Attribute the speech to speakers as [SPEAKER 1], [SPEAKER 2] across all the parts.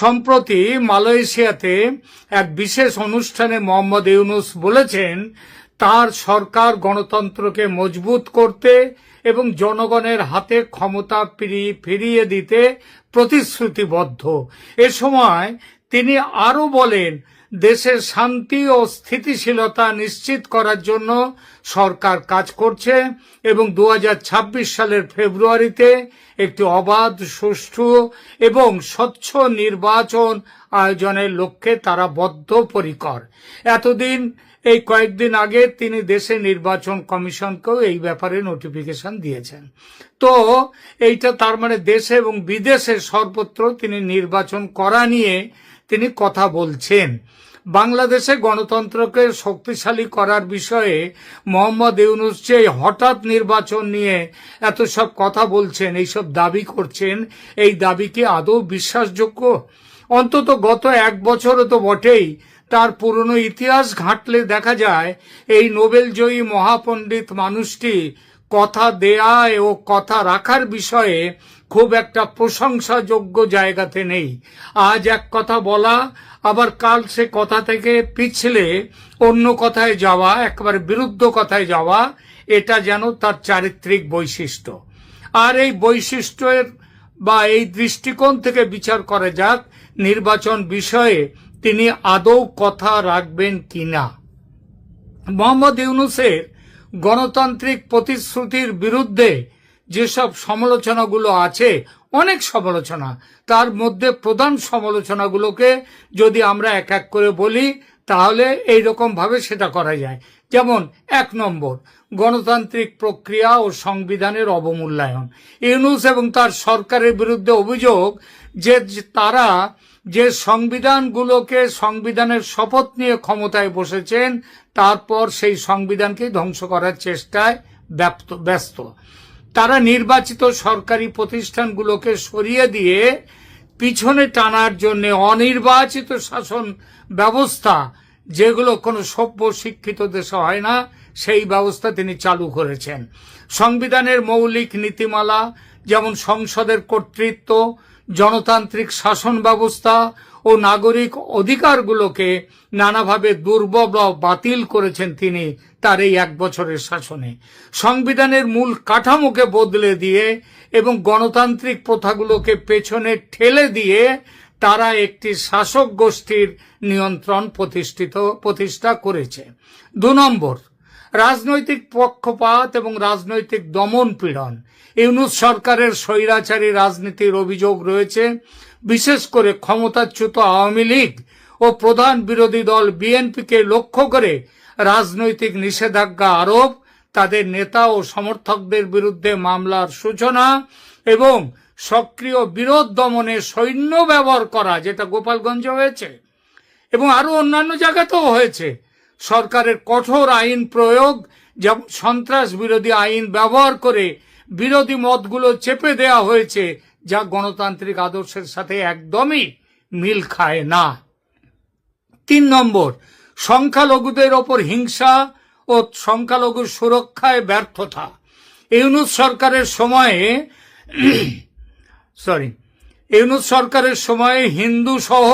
[SPEAKER 1] সম্প্রতি মালয়েশিয়াতে এক বিশেষ অনুষ্ঠানে মোহাম্মদ ইউনুস বলেছেন, তার সরকার গণতন্ত্রকে মজবুত করতে এবং জনগণের হাতে ক্ষমতা ফিরিয়ে দিতে প্রতিশ্রুতিবদ্ধ। এ সময় তিনি আরও বলেন দেশের শান্তি ও স্থিতিশীলতা নিশ্চিত করার জন্য সরকার কাজ করছে এবং দু হাজার ছাব্বিশ সালের ফেব্রুয়ারিতে একটি অবাধ, সুষ্ঠু এবং স্বচ্ছ নির্বাচন আয়োজনের লক্ষ্যে তারা বদ্ধপরিকর। এতদিন, এই কয়েকদিন আগে তিনি দেশে নির্বাচন কমিশনকেও এই ব্যাপারে নোটিফিকেশন দিয়েছেন। তো, এইটা তার মানে দেশে এবং বিদেশে সর্বত্র তিনি নির্বাচন করা নিয়ে তিনি কথা বলছেন, বাংলাদেশে গণতন্ত্রকে শক্তিশালী করার বিষয়ে মোহাম্মদ ইউনুস যে হঠাৎ নির্বাচন নিয়ে এত সব কথা বলছেন, এইসব দাবি করছেন, এই দাবি কি আদৌ বিশ্বাসযোগ্য? অন্তত গত এক বছরও তো বটেই তার পুরনো ইতিহাস ঘাঁটলে দেখা যায়, এই নোবেলজয়ী মহাপণ্ডিত মানুষটি কথা দেয়া ও কথা রাখার বিষয়ে খুব একটা প্রশংসাযোগ্য জায়গাতে নেই। আজ এক কথা বলা, আবার কাল সে কথা থেকে পিছলে অন্য কথায় যাওয়া, একবারে বিরুদ্ধ কথায় যাওয়া, এটা যেন তার চারিত্রিক বৈশিষ্ট্য। আর এই বৈশিষ্ট্যের বা এই দৃষ্টিকোণ থেকে বিচার করা যাক, নির্বাচন বিষয়ে তিনি আদৌ কথা রাখবেন কিনা। মোহাম্মদ ইউনুসের গণতান্ত্রিক প্রতিশ্রুতির বিরুদ্ধে যেসব সমালোচনাগুলো আছে, অনেক সমালোচনা, তার মধ্যে প্রধান সমালোচনাগুলোকে যদি আমরা এক এক করে বলি, তাহলে এইরকম ভাবে সেটা করা যায়। যেমন, এক নম্বর, গণতান্ত্রিক প্রক্রিয়া ও সংবিধানের অবমূল্যায়ন। ইউনুস এবং তার সরকারের বিরুদ্ধে অভিযোগ যে তারা যে সংবিধানগুলোকে সংবিধানের শপথ নিয়ে ক্ষমতায় বসেছেন, তারপর সেই সংবিধানকে ধ্বংস করার চেষ্টায় ব্যস্ত। তারা নির্বাচিত সরকারি প্রতিষ্ঠানগুলোকে সরিয়ে দিয়ে পিছনে টানার জন্য অনির্বাচিত শাসন ব্যবস্থা, যেগুলো কোনো সভ্য শিক্ষিত দেশে হয় না, সেই ব্যবস্থা তিনি চালু করেছেন। সংবিধানের মৌলিক নীতিমালা, যেমন সংসদের কর্তৃত্ব জনতান্ত্রিক শাসন ব্যবস্থা ও নাগরিক অধিকারগুলোকে নানাভাবে দুর্বল বাতিল করেছেন তিনি তার এই এক বছরের শাসনে। সংবিধানের মূল কাঠামোকে বদলে দিয়ে এবং গণতান্ত্রিক প্রথাগুলোকে পেছনে ঠেলে দিয়ে তারা একটি শাসক গোষ্ঠীর নিয়ন্ত্রণ প্রতিষ্ঠিত, প্রতিষ্ঠা করেছে। দু নম্বর রাজনৈতিক পক্ষপাত এবং রাজনৈতিক দমন পীড়ন। ইউনুস সরকারের স্বৈরাচারী রাজনীতির অভিযোগ রয়েছে, বিশেষ করে ক্ষমতাচ্যুত আওয়ামী লীগ ও প্রধান বিরোধী দল বিএনপিকে লক্ষ্য করে রাজনৈতিক নিষেধাজ্ঞা আরোপ, তাদের নেতা ও সমর্থকদের বিরুদ্ধে মামলার সূচনা এবং সক্রিয় বিরোধ দমনে সৈন্য ব্যবহার করা, যেটা গোপালগঞ্জে হয়েছে, এবং আরও অন্যান্য জায়গাতেও হয়েছে। সরকারের কঠোর আইন প্রয়োগ, যেমন সন্ত্রাস বিরোধী আইন ব্যবহার করে বিরোধী মতগুলো চেপে দেয়া হয়েছে, যা গণতান্ত্রিক আদর্শের সাথে একদমই মিল খায় না। তিন নম্বর, সংখ্যালঘুদের ওপর হিংসা ও সংখ্যালঘু সুরক্ষায় ব্যর্থতা। ইউনুস সরকারের সময়ে, সরি, ইউনুস সরকারের সময়ে হিন্দু সহ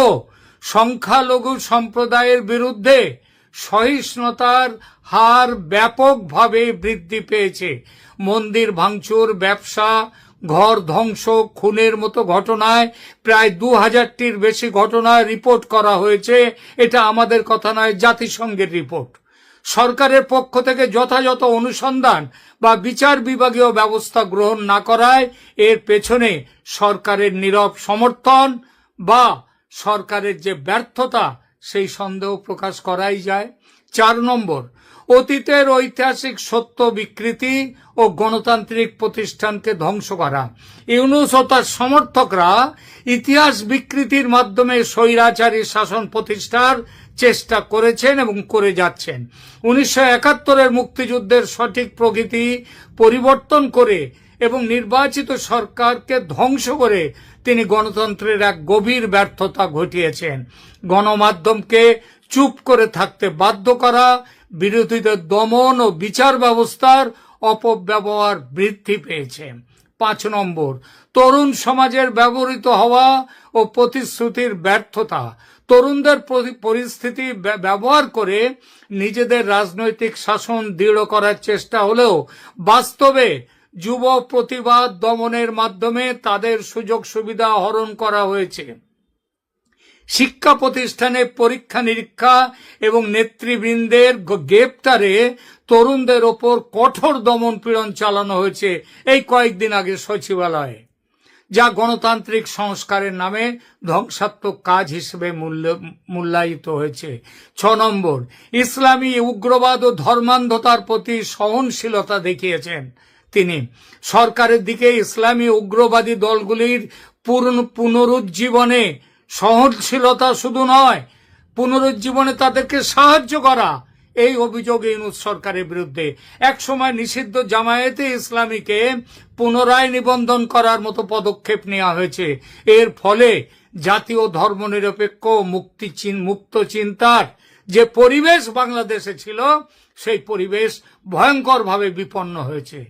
[SPEAKER 1] সংখ্যালঘু সম্প্রদায়ের বিরুদ্ধে সহিষ্ণুতার হার ব্যাপকভাবে বৃদ্ধি পেয়েছে। মন্দির ভাঙচুর, ব্যবসা, ঘর ধ্বংস, খুনের মতো ঘটনায় প্রায় দু হাজারটির বেশি ঘটনা রিপোর্ট করা হয়েছে। এটা আমাদের কথা নয়, জাতিসংঘের রিপোর্ট। সরকারের পক্ষ থেকে যথাযথ অনুসন্ধান বা বিচার বিভাগীয় ব্যবস্থা গ্রহণ না করায় এর পেছনে সরকারের নীরব সমর্থন বা সরকারের যে ব্যর্থতা সেই সন্দেহ প্রকাশ করাই যায়। চার নম্বর, অতীতের ঐতিহাসিক সত্য বিকৃতি ও গণতান্ত্রিক প্রতিষ্ঠানকে ধ্বংস করা। ইউনুস ও তার সমর্থকরা ইতিহাস বিকৃতির মাধ্যমে স্বৈরাচারী শাসন প্রতিষ্ঠার চেষ্টা করেছেন এবং করে যাচ্ছেন। উনিশশো একাত্তরের মুক্তিযুদ্ধের সঠিক প্রকৃতি পরিবর্তন করে এবং নির্বাচিত সরকারকে ধ্বংস করে তিনি গণতন্ত্রের এক গভীর ব্যর্থতা ঘটিয়েছেন। গণমাধ্যমকে চুপ করে থাকতে বাধ্য করা, বিরোধীদের দমন ও বিচার ব্যবস্থার অপব্যবহার বৃদ্ধি পেয়েছে। পাঁচ নম্বর, তরুণ সমাজের ব্যবহৃত হওয়া ও প্রতিশ্রুতির ব্যর্থতা। তরুণদের পরিস্থিতি ব্যবহার করে নিজেদের রাজনৈতিক শাসন দৃঢ় করার চেষ্টা হলেও বাস্তবে যুব প্রতিবাদ দমনের মাধ্যমে তাদের সুযোগ সুবিধা হরণ করা হয়েছে। শিক্ষা প্রতিষ্ঠানে পরীক্ষা নিরীক্ষা এবং নেতৃবৃন্দের গ্রেপ্তারে তরুণদের ওপর কঠোর দমন পীড়ন চালানো হয়েছে এই কয়েকদিন আগে সচিবালয়ে, যা গণতান্ত্রিক সংস্কারের নামে ধ্বংসাত্মক কাজ হিসেবে মূল্য- মূল্যায়িত হয়েছে। ছ নম্বর, ইসলামী উগ্রবাদ ও ধর্মান্ধতার প্রতি সহনশীলতা দেখিয়েছেন। তিনি। সরকারের দিকে ইসলামী উগ্রবাদী দলগুলির পুনরুজ্জীবনে সহনশীলতা শুধু নয়, পুনরুজ্জীবনে তাদেরকে সাহায্য করা। এই অভিযোগ ইউনুস সরকারের বিরুদ্ধে। একসময় নিষিদ্ধ জামায়াতে ইসলামীকে পুনরায় নিবন্ধন করার মতো পদক্ষেপ নেওয়া হয়েছে। এর ফলে জাতীয় ধর্মনিরপেক্ষ মুক্তি মুক্ত চিন্তার যে পরিবেশ বাংলাদেশে ছিল, সেই পরিবেশ ভয়ঙ্করভাবে বিপন্ন হয়েছে।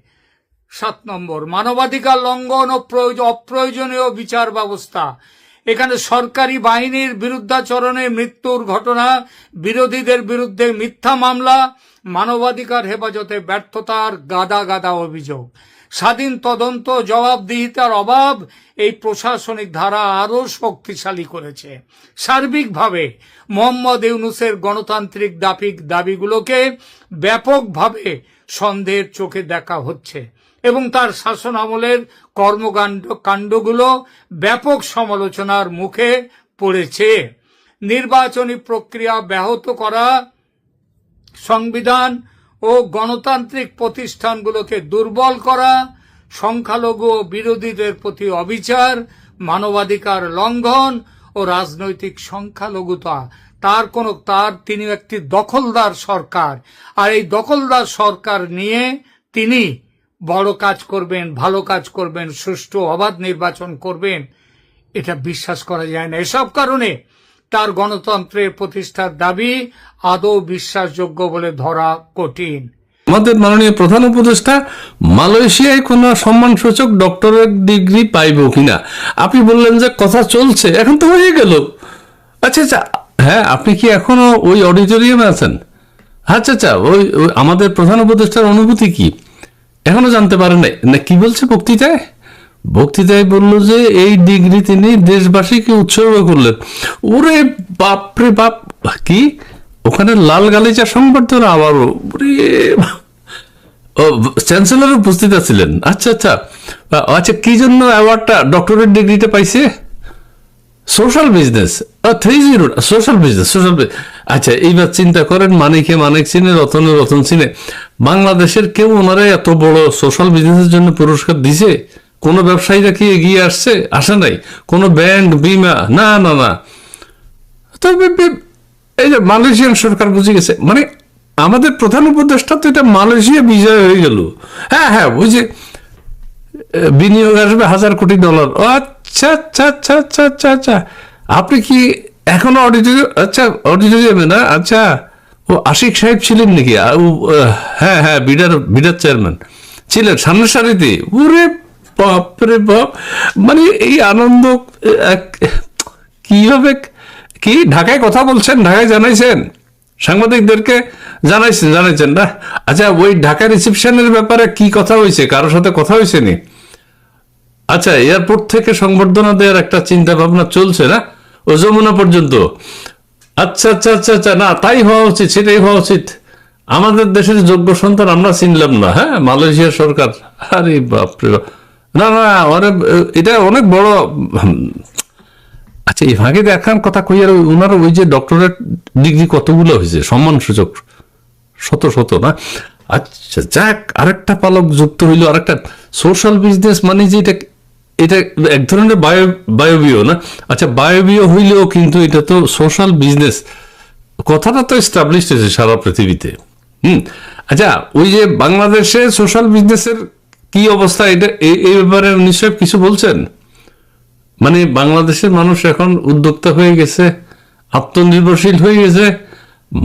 [SPEAKER 1] সাত নম্বর, মানবাধিকার লঙ্ঘন ও প্রয়োজ- অপ্রয়োজনীয় বিচার ব্যবস্থা। এখানে সরকারি বাহিনীর বিরুদ্ধাচরণে মৃত্যুর ঘটনা, বিরোধীদের বিরুদ্ধে মিথ্যা মামলা, মানবাধিকার হেফাজতে ব্যর্থতার গাদা গাদা অভিযোগ। স্বাধীন তদন্ত জবাবদিহিতার অভাব এই প্রশাসনিক ধারা আরও শক্তিশালী করেছে। সার্বিকভাবে মোহাম্মদ ইউনুসের গণতান্ত্রিক দাপিক দাবিগুলোকে ব্যাপকভাবে সন্দেহের চোখে দেখা হচ্ছে। এবং তার শাসন আমলের কর্মকাণ্ড, কাণ্ডগুলো ব্যাপক সমালোচনার মুখে পড়েছে। নির্বাচনী প্রক্রিয়া ব্যাহত করা, সংবিধান ও গণতান্ত্রিক প্রতিষ্ঠানগুলোকে দুর্বল করা, সংখ্যালঘু ও বিরোধীদের প্রতি অবিচার, মানবাধিকার লঙ্ঘন ও রাজনৈতিক সংখ্যালঘুতা। তার কোন, তার তিনি একটি দখলদার সরকার। আর এই দখলদার সরকার নিয়ে তিনি বড় কাজ করবেন, ভালো কাজ করবেন, সুষ্ঠু অবাধ নির্বাচন করবেন, এটা বিশ্বাস করা যায় না। এসব কারণে তার গণতন্ত্রের প্রতিষ্ঠার দাবি আদৌ বিশ্বাসযোগ্য বলে ধরা কঠিন।
[SPEAKER 2] আমাদের মাননীয় প্রধান উপদেষ্টা, মালয়েশিয়ায় কোনো সম্মানসূচক ডক্টরেট ডিগ্রি পাইব কিনা? আপনি বললেন যে কথা চলছে, এখন তো হয়ে গেল। আচ্ছা আচ্ছা হ্যাঁ আপনি কি এখনও ওই অডিটোরিয়ামে আছেন? আচ্ছা আচ্ছা ওই ওই আমাদের প্রধান উপদেষ্টার অনুভূতি কি? এখনও জানতে পারেন নাই। না, কি বলছে বক্তৃতায়? বক্তৃতায় বলল যে, এই ডিগ্রি তিনি দেশবাসীকে উৎসর্গ করলেন। ওরে বাপরে বাপ, কি? ওখানে লাল গালিচা সংবর্ধনা আবারও। চ্যান্সেলর উপস্থিত আছিলেন। আচ্ছা আচ্ছা। আচ্ছা কি জন্য অ্যাওয়ার্ডটা ডক্টরেট ডিগ্রিটা পাইছে? Social business three zero social business social আচ্ছা এইবার চিন্তা করেন, মানিকে মানিক চিনে রতনে রতন চিনে। বাংলাদেশের কেউ ওনারা এত বড় সোশ্যাল বিজনেসের জন্য পুরস্কার দিছে? কোন ব্যবসায়ীরা কি এগিয়ে আসছে? আসে নাই? কোন ব্যাংক বিমা? না না না। তবে এই যে মালয়েশিয়ান সরকার বুঝে গেছে। মানে আমাদের প্রধান উপদেষ্টা তো এটা মালয়েশিয়া বিজয় হয়ে গেল। হ্যাঁ হ্যাঁ বুঝে বিনিয়োগ আসবে হাজার কোটি ডলার। আচ্ছা আচ্ছা আচ্ছা আচ্ছা আচ্ছা আচ্ছা আপনি কি এখনও অডিটোরিয়াম আচ্ছা অডিটোরিয়ামে না? আচ্ছা। ও আশিক সাহেব ছিলেন নাকি? হ্যাঁ হ্যাঁ বিডার বিডার চেয়ারম্যান ছিলেন, সামনের সারিতে। ওরে বাপরে বাপ। মানে এই আনন্দ কীভাবে কি, ঢাকায় কথা বলছেন, ঢাকায় জানাইছেন? সাংবাদিকদেরকে জানাইছেন জানাইছেন না? আচ্ছা ওই ঢাকা রিসেপশনের ব্যাপারে কি কথা হয়েছে? কারোর সাথে কথা হয়েছে নি? আচ্ছা এয়ারপোর্ট থেকে সংবর্ধনা দেওয়ার একটা চিন্তা ভাবনা চলছে না? ও যমুনা পর্যন্ত। আচ্ছা আচ্ছা আচ্ছা আচ্ছা না, তাই হওয়া উচিত, সেটাই হওয়া উচিত। আমাদের দেশের যোগ্য সন্তান আমরা চিনলাম না হ্যাঁ? মালয়েশিয়া সরকার। আরে বাপরে বাপ। না না অনেক এটা অনেক বড় আচ্ছা এই ভাগে দেখান কথা কইয়ার ওই- ওনার ওই যে ডক্টরেট ডিগ্রি কতগুলো হয়েছে? সম্মানসূচক শত শত, না? আচ্ছা যাক, আরেকটা পালক যুক্ত হইল, আরেকটা। সোশ্যাল বিজনেস মানে যে এটা এটা এক ধরনের বায়ো বায়বীয় না? আচ্ছা বায়বীয় হইলেও কিন্তু এটা তো সোশ্যাল বিজনেস কথাটা তো এস্টাবলিশ হয়েছে সারা পৃথিবীতে। হুম? আচ্ছা ওই যে বাংলাদেশে সোশ্যাল বিজনেসের কি অবস্থা? এটা এই ব্যাপারে নিশ্চয় কিছু বলছেন? মানে বাংলাদেশের মানুষ এখন উদ্যোক্তা হয়ে গেছে, আত্মনির্ভরশীল হয়ে গেছে,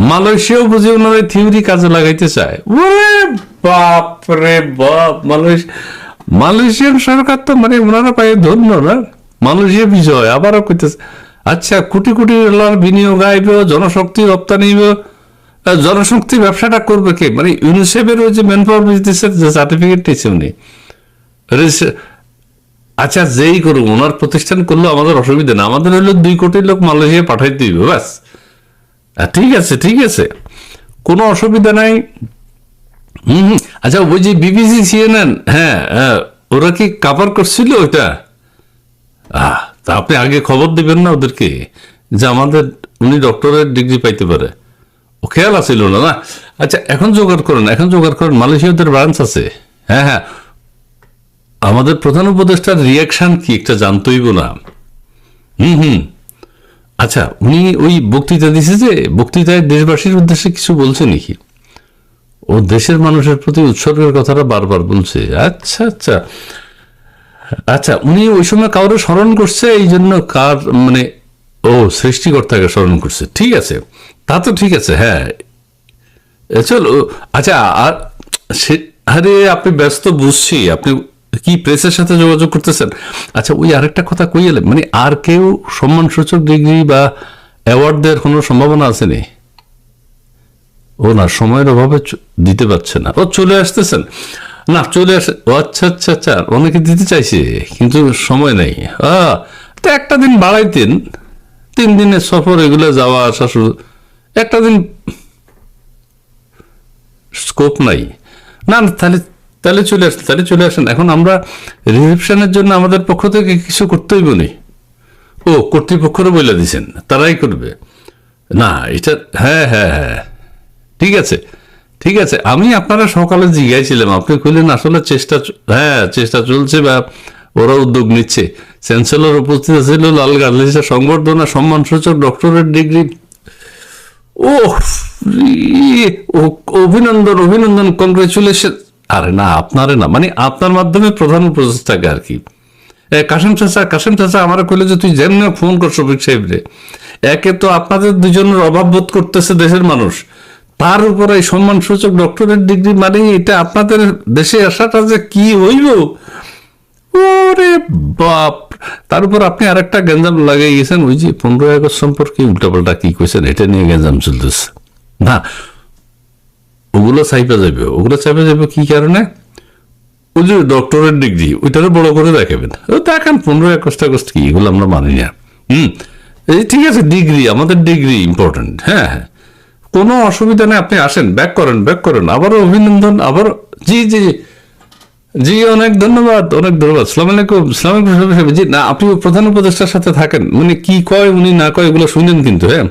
[SPEAKER 2] মালয়েশিয়াও বুঝে ওনারা থিওরি কাজে লাগাইতে চায়। বাপ রে বাপ! মালয়েশিয়া মালয়েশিয়ান সরকার তো মানে ওনারা পায়ে ধন্য না। মালয়েশিয়া বিজয়, আবারও কইতেছে আচ্ছা কোটি কোটি ডলার বিনিয়োগ আইব, জনশক্তি রপ্তানি জনশক্তি ব্যবসাটা করবে কে? মানে ইউনিসেফের ওই যে ম্যান পাওয়ার যে সার্টিফিকেট দিয়েছে উনি আচ্ছা যেই করুক, ওনার প্রতিষ্ঠান করলেও আমাদের অসুবিধা না। আমাদের হলো দুই কোটি লোক মালয়েশিয়া পাঠাইতে দিবে, ব্যাস। ঠিক আছে ঠিক আছে। কোনো অসুবিধা নাই। হুম। আচ্ছা ওই যে বিবিসি সিএনএন হ্যাঁ হ্যাঁ, ওরা কি কাভার করছিল ওইটা? আহ তা আপনি আগে খবর দিবেন না ওদেরকে যে আমাদের উনি ডক্টরের ডিগ্রি পাইতে পারে। ও খেয়াল আছিল না না? আচ্ছা এখন জোগাড় করেন এখন জোগাড় করেন মালয়েশিয়াদের ব্রাঞ্চ আছে। হ্যাঁ হ্যাঁ। আমাদের প্রধান উপদেষ্টার রিয়াকশন কি একটা জানতইব না। হুম হুম। আচ্ছা উনি ওই বক্তৃতা দিছে যে বক্তৃতায় দেশবাসীর উদ্দেশ্যে কিছু বলছে নাকি? ও দেশের মানুষের প্রতি উৎসর্গের কথাটা বারবার বলছে। আচ্ছা আচ্ছা। আচ্ছা উনি ওই সময় কাউরে স্মরণ করছে? এই জন্য কার মানে ও সৃষ্টিকর্তাকে স্মরণ করছে। ঠিক আছে। তা তো ঠিক আছে হ্যাঁ। চলো আচ্ছা আর সে, আরে, আপনি ব্যস্ত বুঝছি। আপনি কি প্রেসের সাথে যোগাযোগ করতেছেন? আচ্ছা ওই আরেকটা কথা কই এলেন? মানে আর কেউ সম্মানসূচক ডিগ্রি বা অ্যাওয়ার্ড দেওয়ার কোনো সম্ভাবনা আছে নি? ও না সময়ের অভাবে দিতে পারছে না। ও চলে আসতেছেন। না, চলে আসে ও আচ্ছা আচ্ছা আচ্ছা অনেকে দিতে চাইছে, কিন্তু সময় নেই। তো একটা দিন বাড়াইতেন, তিন দিনের সফর এগুলো যাওয়া আসা শুরু একটা দিন স্কোপ নাই। না তাহলে তাহলে চলে আসেন, তাহলে চলে আসেন। এখন আমরা রিসেপশনের জন্য আমাদের পক্ষ থেকে কিছু করতেই বলি। ও কর্তৃপক্ষরও বলে দিছেন, তারাই করবে। না, এটা হ্যাঁ হ্যাঁ হ্যাঁ। ঠিক আছে ঠিক আছে। আমি আপনারা সকালে জিজ্ঞাসছিলাম আপনি কইলেন আসলে চেষ্টা হ্যাঁ চেষ্টা চলছে বা ওরা উদ্যোগ নিচ্ছে। চ্যান্সেলর উপস্থিত ছিল লাল গার্লিসের সংবর্ধনা সম্মানসূচক ডক্টরেট ডিগ্রি। ও অভিনন্দন অভিনন্দন কংগ্রেচুলেশন। আরে না আপনারে না মানে আপনার মাধ্যমে প্রধান উপদেষ্টাকে আর কি। এ, কাসেম চাচা কাসেম চাচা আমার কইলে যে তুই হোক ফোন কর শফিক সাহেবরে একে তো আপনাদের দুজনের অভাব বোধ করতেছে দেশের মানুষ। তার উপরে এই সম্মানসূচক ডক্টরেট ডিগ্রি মানে এটা আপনাদের দেশে আসাটা যে কি হইব ওরে বাপ! তার উপর আপনি আরেকটা গেঞ্জাম লাগিয়ে গেছেন, ওই যে পনেরোই আগস্ট সম্পর্কে উল্টাপাল্টা কি কইছেন, এটা নিয়ে গেঞ্জাম চলতেছে। না, ওগুলো চাইপা যাবে ওগুলো চাইপা যাবে কি কারণে? ওই যে ডক্টরেট ডিগ্রি ওইটারে বড় করে দেখাবেন। ও দেখেন, পনেরোই আগস্ট আগস্ট কি, এগুলো আমরা মানি না। হুম, এই ঠিক আছে ডিগ্রি আমাদের ডিগ্রি ইম্পর্টেন্ট হ্যাঁ হ্যাঁ। কোনো অসুবিধা নেই, আপনি আসেন, ব্যাক করেন ব্যাক করেন। আবারও অভিনন্দন আবার জি জি জি। অনেক ধন্যবাদ অনেক ধন্যবাদ। সালাম আলাইকুম সালাম আলাইকুম। জি, না, আপনি প্রধান উপদেষ্টার সাথে থাকেন। মানে কি কয়, উনি না কয়, এগুলো শুনেন কিন্তু হ্যাঁ?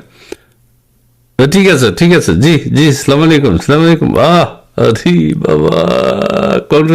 [SPEAKER 2] ঠিক আছে ঠিক আছে। জি জি, সালাম আলাইকুম সালাম আলাইকুম। আহ বাবা কংগ্রেস